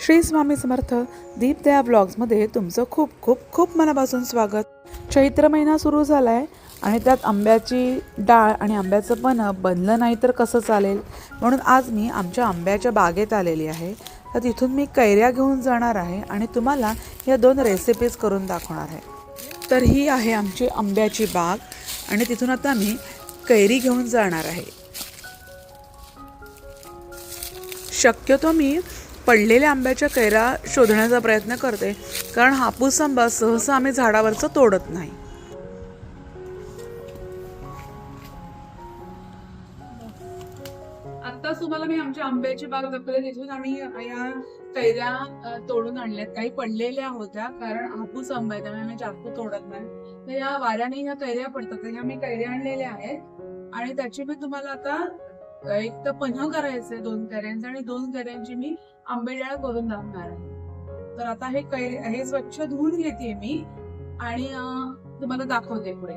श्री स्वामी समर्थ दीपदया ब्लॉग्समध्ये तुमचं खूप खूप खूप मनापासून स्वागत. चैत्र महिना सुरू झाला आहे आणि त्यात आंब्याची डाळ आणि आंब्याचं पण बनलं नाही तर कसं चालेल? म्हणून आज मी आमच्या आंब्याच्या बागेत आलेली आहे. तर तिथून मी कैऱ्या घेऊन जाणार आहे आणि तुम्हाला या दोन रेसिपीज करून दाखवणार आहे. तर ही आहे आमची आंब्याची बाग आणि तिथून आता मी कैरी घेऊन जाणार आहे. शक्यतो मी पडलेल्या आंब्याच्या कैरा शोधण्याचा प्रयत्न करते कारण हापूस आंबा सहसा आम्ही झाडावरचं तोडत नाही. आता तुम्हाला मी आमच्या आंब्याची बाग दाखवली तिथून आम्ही या कैऱ्या तोडून आणल्यात. काही पडलेल्या होत्या कारण हापूस आंबा आहे त्यामुळे आम्ही जास्त तोडत नाही. तर या वाऱ्याने ह्या कैऱ्या पडतात तर ह्या मी कैऱ्या आणलेल्या आहेत. आणि त्याची मी तुम्हाला आता एक तर पन्ह करायचंय दोन कैऱ्यांचं आणि दोन कैऱ्यांची मी आंबेडाळ करून दाखणार आहे. तर आता हे कै हे स्वच्छ धुवून घेते मी आणि तुम्हाला दाखवते पुढे.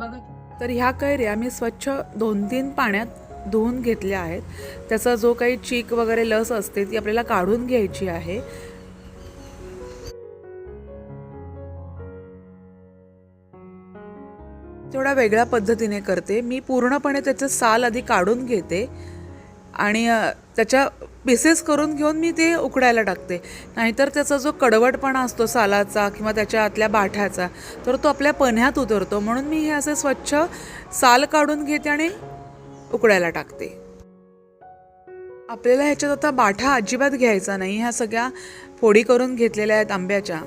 बघा. तर ह्या कैऱ्या मी स्वच्छ दोन तीन पाण्यात धुवून घेतल्या आहेत. त्याचा जो काही चीक वगैरे लस असते ती आपल्याला काढून घ्यायची आहे. थोडा वेगळ्या पद्धतीने करते. मी पूर्णपणे त्याचं साल आधी काढून घेते आणि त्याच्या पीसेस करून घेऊन मी ते उकडायला टाकते. नाहीतर त्याचा जो कडवटपणा असतो सालाचा किंवा त्याच्या आतल्या बाठ्याचा तर तो आपल्या पन्ह्यात उतरतो. म्हणून मी हे असे स्वच्छ साल काढून घेते आणि उकडायला टाकते. आपल्याला ह्याच्यात आता बाठा अजिबात घ्यायचा नाही. ह्या सगळ्या फोडी करून घेतलेल्या आहेत आंब्याच्या.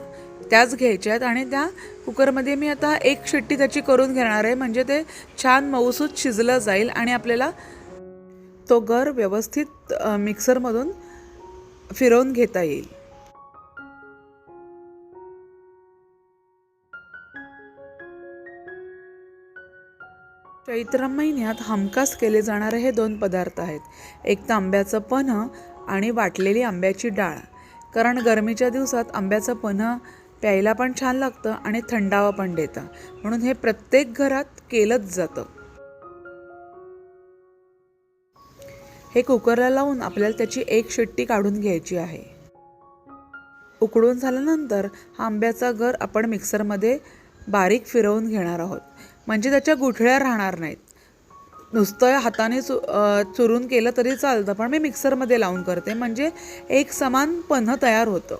त्याच घ्यायच्या आहेत. आणि त्या कुकरमध्ये मी आता एक शिट्टी त्याची करून घेणार आहे. म्हणजे ते छान मऊसूत शिजलं जाईल आणि आपल्याला तो गर व्यवस्थित मिक्सरमधून फिरवून घेता येईल. चैत्र महिन्यात हमखास केले जाणारे हे दोन पदार्थ आहेत. एक तर आंब्याचं पन्ह आणि वाटलेली आंब्याची डाळ. कारण गरमीच्या दिवसात आंब्याचं पन्ह प्यायला पण छान लागतं आणि थंडावा पण देतं. म्हणून हे प्रत्येक घरात केलंच जातं. हे कुकरला लावून आपल्याला त्याची एक शिट्टी काढून घ्यायची आहे. उकडून झाल्यानंतर हा आंब्याचा गर आपण मिक्सरमध्ये बारीक फिरवून घेणार आहोत. म्हणजे त्याच्या गुठळ्या राहणार नाहीत. नुसतं हाताने चु चुरून केलं तरी चालतं पण मी मिक्सरमध्ये लावून करते. म्हणजे एक समान पन्ह तयार होतं.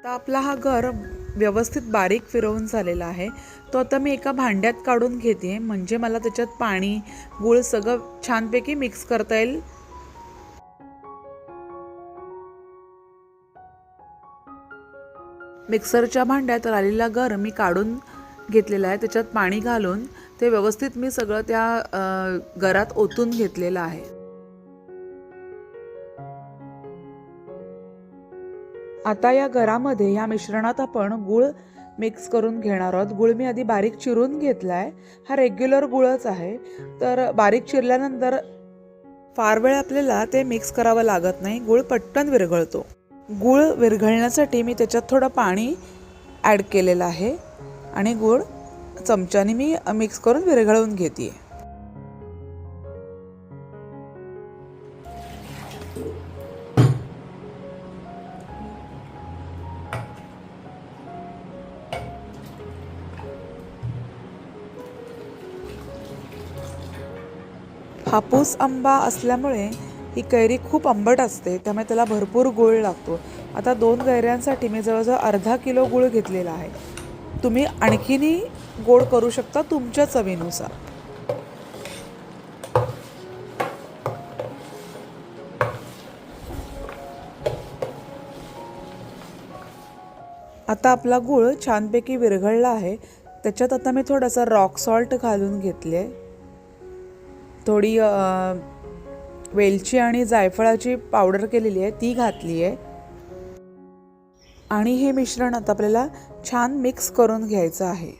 आता आपला हा गर व्यवस्थित बारीक फिरवून झालेला आहे. तो आता मी एका भांड्यात काढून घेते. म्हणजे मला त्याच्यात पाणी गूळ सगळं छानपैकी मिक्स करता येईल. मिक्सरच्या भांड्यात राहिलेला गर मी काढून घेतलेला आहे. त्याच्यात पाणी घालून ते व्यवस्थित मी सगळं त्या गरात ओतून घेतलेलं आहे. आता या घरामध्ये या मिश्रणात आपण गूळ मिक्स करून घेणार आहोत. गूळ मी आधी बारीक चिरून घेतला आहे हा रेग्युलर गुळच आहे. तर बारीक चिरल्यानंतर फार वेळ आपल्याला ते मिक्स करावं लागत नाही. गूळ पटकन विरघळतो. गूळ विरघळण्यासाठी मी त्याच्यात थोडं पाणी ॲड केलेलं आहे. आणि गूळ चमच्याने मी मिक्स करून विरघळवून घेते हापूस आंबा असल्यामुळे ही कैरी खूप आंबट असते त्यामुळे त्याला भरपूर गुळ लागतो. आता दोन कैऱ्यांसाठी मी जवळजवळ अर्धा किलो गुळ घेतलेला आहे. तुम्ही आणखीनही गोड करू शकता तुमच्या चवीनुसार. आता आपला गूळ छानपैकी विरघळला आहे. त्याच्यात आता मी थोडासा रॉक सॉल्ट घालून घेतले. थोडी वेलची आणि जायफळाची पावडर केलेली आहे ती घातली आहे. आणि हे मिश्रण आता आपल्याला छान मिक्स करून घ्यायचं आहे.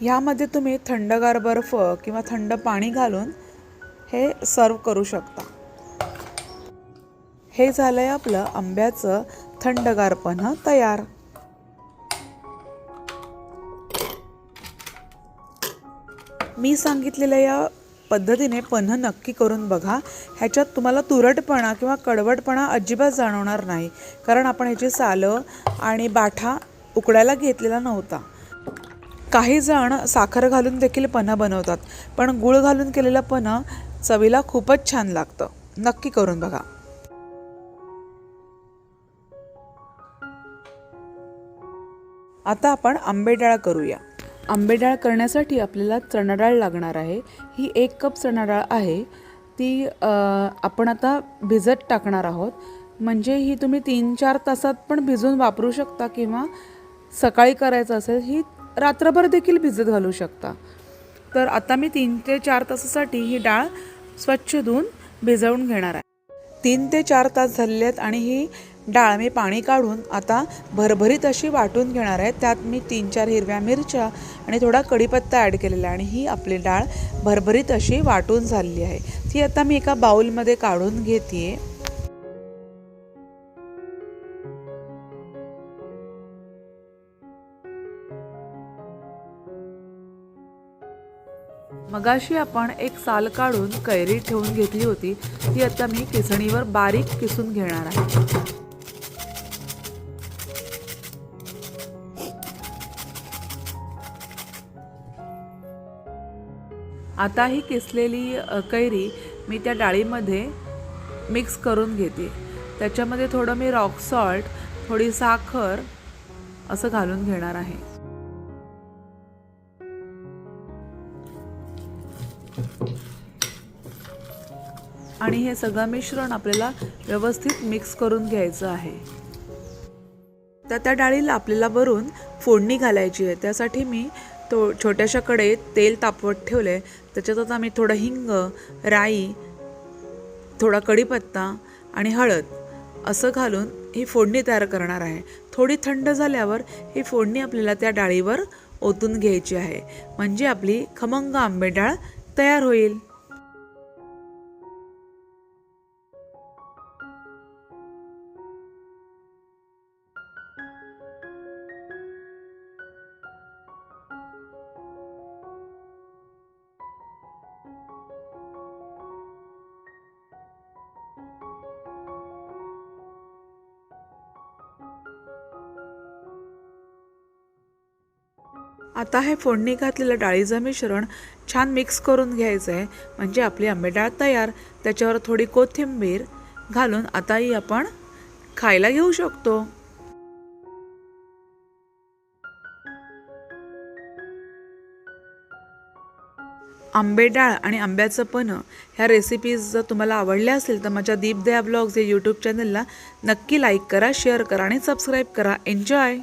ह्यामध्ये तुम्ही थंडगार बर्फ किंवा थंड पाणी घालून हे सर्व करू शकता. हे झालंय आपलं आंब्याचं थंडगार पन्ह तयार. मी सांगितलेल्या या पद्धतीने पन्ह नक्की करून बघा. ह्याच्यात तुम्हाला तुरटपणा किंवा कडवटपणा अजिबात जाणवणार नाही. कारण आपण ह्याची सालं आणि बाठा उकडायला घेतलेला नव्हता. काही जण साखर घालून देखील पन्ह बनवतात. पण गुळ घालून केलेलं पन्ह चवीला खूपच छान लागतं. नक्की करून बघा. आता आपण आंबेडाळ करूया. आंबेडाळ करण्यासाठी आपल्याला चणाडाळ लागणार आहे. ही एक कप चणाडाळ आहे. ती आपण आता भिजत टाकणार आहोत. म्हणजे ही तुम्ही तीन चार तासात पण भिजून वापरू शकता किंवा सकाळी करायचं असेल ही रात्रभर देखील भिजत घालू शकता. तर आता मी तीन ते चार तासासाठी ही डाळ स्वच्छ धुवून भिजवून घेणार आहे. तीन ते चार तास झालेले आहेत आणि ही डाळ मी पाणी काढून आता भरभरीत अशी वाटून घेणार आहे. त्यात मी तीन चार हिरव्या मिरच्या आणि थोडा कढीपत्ता ॲड केलेला आणि ही आपली डाळ भरभरीत अशी वाटून झालेली आहे. ती आता मी एका बाउलमध्ये काढून घेते मगाशी आपण एक साल काढून कैरी ठेवून घेतली होती. ती आता मी किसणीवर बारीक किसून घेणार आहे. आता ही किसलेली कैरी मी त्या डाळीमध्ये मिक्स करून घेते. त्याच्यामध्ये थोडं मी रॉक सॉल्ट थोडी साखर असं घालून घेणार आहे. आणि हे सगळं मिश्रण आपल्याला व्यवस्थित मिक्स करून घ्यायचं आहे. तर त्या डाळीला आपल्याला वरून फोडणी घालायची आहे. त्यासाठी मी तो छोट्याशा कडेत तेल तापवत ठेवलं आहे त्याच्यात आम्ही थोडं हिंग राई थोडा कढीपत्ता आणि हळद असं घालून ही फोडणी तयार करणार आहे. थोडी थंड झाल्यावर ही फोडणी आपल्याला त्या डाळीवर ओतून घ्यायची आहे. म्हणजे आपली खमंग आंबे डाळ तयार होईल. आता हे फोडणी घातलेलं डाळीचं मिश्रण छान मिक्स करून घ्यायचं आहे म्हणजे आपली आंबेडाळ तयार. त्याच्यावर थोडी कोथिंबीर घालून आताही आपण खायला घेऊ शकतो. आंबेडाळ आणि आंब्याचं पण ह्या रेसिपीज जर तुम्हाला आवडल्या असेल तर माझ्या दीपदया ब्लॉग्स या यूट्यूब चॅनलला नक्की लाईक करा शेअर करा आणि सबस्क्राईब करा. एन्जॉय